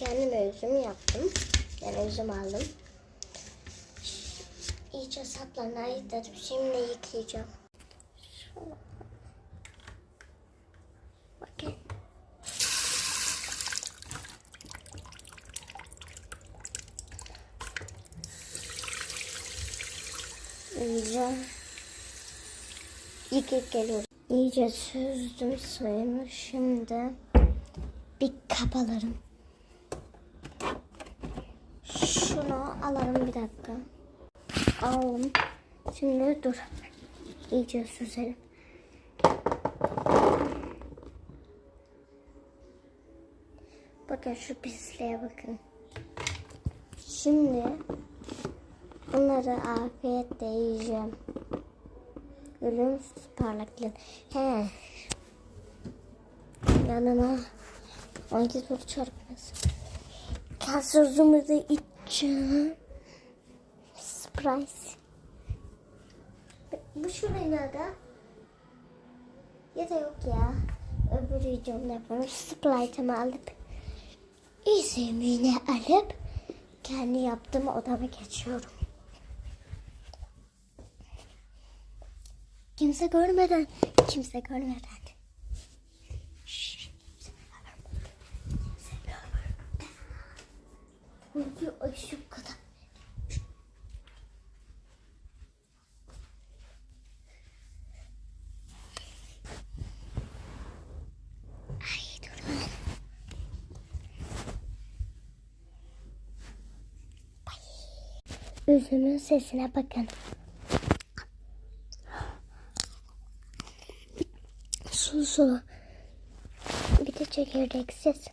Kendime üzüm yaptım. Yani üzüm aldım. İyice saplarını ayıkladım. Şimdi yıkayacağım. Bakın. İyice yıkayıp geliyorum. İyice süzdüm suyunu. Şimdi bir kap alırım. Şunu alalım bir dakika. Alalım. Şimdi dur. İyice süzelim. Bakın şu pisliğe bakın. Şimdi bunları afiyetle yiyeceğim. Ölüm parlaklığı. He. Yanına 12 tur çarpmasın. Kasözümüzü içeceğim. Surprise. Bu şuraya nerede? Ya da yok ya. Öbür videomda yaparım. Sprite'ımı alıp üzümünü alıp kendi yaptığım odama geçiyorum. Kimse görmeden, kimse görmeden. Şşş, kimse görmeden. Kimse görmeden. Çünkü kadar. Ay durun. Ay. Üzümün sesine bakın. Su su. Bir de çekirdeksiz.